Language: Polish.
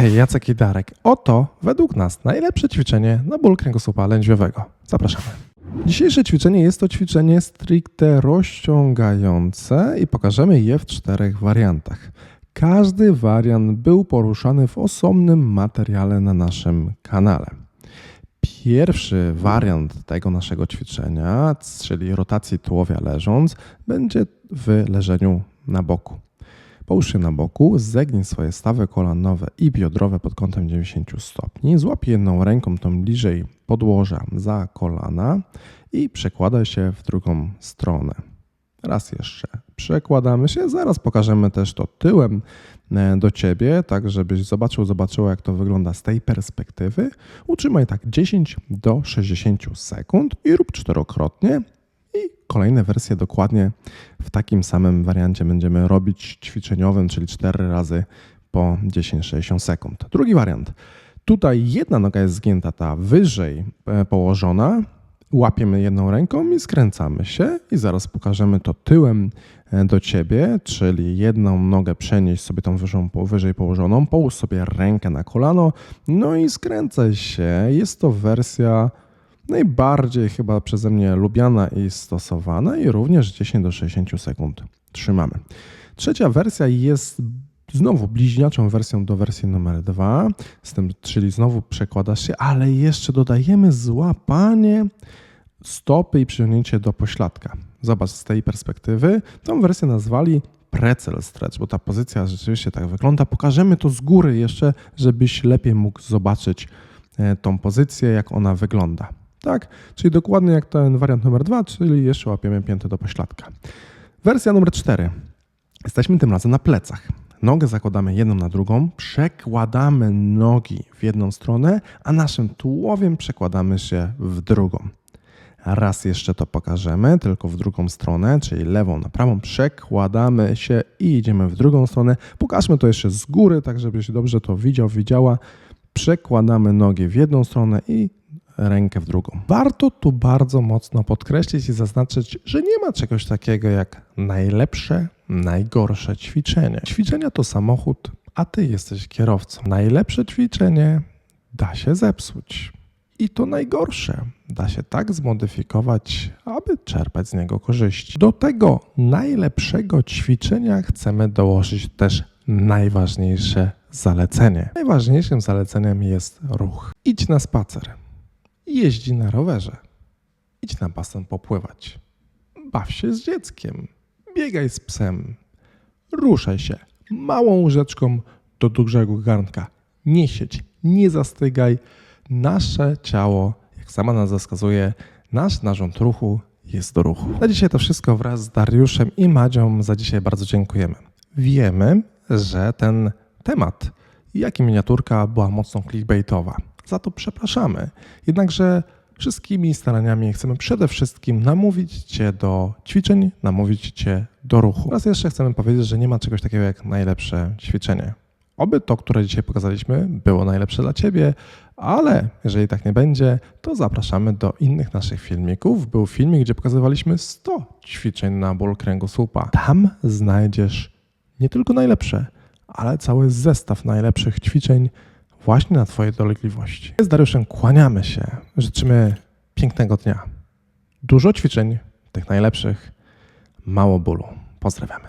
Hej, Jacek i Darek. Oto, według nas, najlepsze ćwiczenie na ból kręgosłupa lędźwiowego. Zapraszamy. Dzisiejsze ćwiczenie jest to ćwiczenie stricte rozciągające i pokażemy je w czterech wariantach. Każdy wariant był poruszany w osobnym materiale na naszym kanale. Pierwszy wariant tego naszego ćwiczenia, czyli rotacji tułowia leżąc, będzie w leżeniu na boku. Połóż się na boku, zegnij swoje stawy kolanowe i biodrowe pod kątem 90 stopni. Złap jedną ręką tą bliżej podłoża za kolana i przekładaj się w drugą stronę. Raz jeszcze. Przekładamy się, zaraz pokażemy też to tyłem e, do ciebie, tak żebyś zobaczył, zobaczyła jak to wygląda z tej perspektywy. Utrzymaj tak 10 do 60 sekund i rób czterokrotnie. Kolejne wersje dokładnie w takim samym wariancie będziemy robić ćwiczeniowym, czyli 4 razy po 10-60 sekund. Drugi wariant. Tutaj jedna noga jest zgięta, ta wyżej e, położona. Łapiemy jedną ręką i skręcamy się i zaraz pokażemy to tyłem e, do ciebie, czyli jedną nogę przenieść sobie tą wyżą, wyżej położoną, połóż sobie rękę na kolano, no i skręcaj się. Jest to wersja najbardziej chyba przeze mnie lubiana i stosowana i również 10 do 60 sekund trzymamy. Trzecia wersja jest znowu bliźniaczą wersją do wersji numer dwa, z tym, czyli znowu przekładasz się, ale jeszcze dodajemy złapanie stopy i przyciągnięcie do pośladka. Zobacz z tej perspektywy. Tą wersję nazwali pretzel stretch, bo ta pozycja rzeczywiście tak wygląda. Pokażemy to z góry jeszcze, żebyś lepiej mógł zobaczyć e, tą pozycję, jak ona wygląda. Tak, czyli dokładnie jak ten wariant numer dwa, czyli jeszcze łapiemy piętę do pośladka. Wersja numer cztery. Jesteśmy tym razem na plecach. Nogę zakładamy jedną na drugą, przekładamy nogi w jedną stronę, a naszym tułowiem przekładamy się w drugą. Raz jeszcze to pokażemy, tylko w drugą stronę, czyli lewą na prawą. Przekładamy się i idziemy w drugą stronę. Pokażmy to jeszcze z góry, tak żebyś dobrze to widział, widziała. Przekładamy nogi w jedną stronę i rękę w drugą. Warto tu bardzo mocno podkreślić i zaznaczyć, że nie ma czegoś takiego jak najlepsze, najgorsze ćwiczenie. Ćwiczenia to samochód, a ty jesteś kierowcą. Najlepsze ćwiczenie da się zepsuć. I to najgorsze da się tak zmodyfikować, aby czerpać z niego korzyści. Do tego najlepszego ćwiczenia chcemy dołożyć też najważniejsze zalecenie. Najważniejszym zaleceniem jest ruch. Idź na spacer. Jeździ na rowerze. Idź na basen popływać. Baw się z dzieckiem. Biegaj z psem. Ruszaj się małą łyżeczką do dużego garnka. Nie siedź, nie zastygaj. Nasze ciało, jak sama nazwa wskazuje, nasz narząd ruchu jest do ruchu. Na dzisiaj to wszystko wraz z Dariuszem i Madzią. Za dzisiaj bardzo dziękujemy. Wiemy, że ten temat, jak i miniaturka, była mocno clickbaitowa. Za to przepraszamy. Jednakże wszystkimi staraniami chcemy przede wszystkim namówić Cię do ćwiczeń, namówić Cię do ruchu. Raz jeszcze chcemy powiedzieć, że nie ma czegoś takiego jak najlepsze ćwiczenie. Oby to, które dzisiaj pokazaliśmy, było najlepsze dla Ciebie, ale jeżeli tak nie będzie, to zapraszamy do innych naszych filmików. Był filmik, gdzie pokazywaliśmy 100 ćwiczeń na ból kręgosłupa. Tam znajdziesz nie tylko najlepsze, ale cały zestaw najlepszych ćwiczeń właśnie na Twojej dolegliwości. Z Dariuszem kłaniamy się. Życzymy pięknego dnia. Dużo ćwiczeń, tych najlepszych, mało bólu. Pozdrawiamy.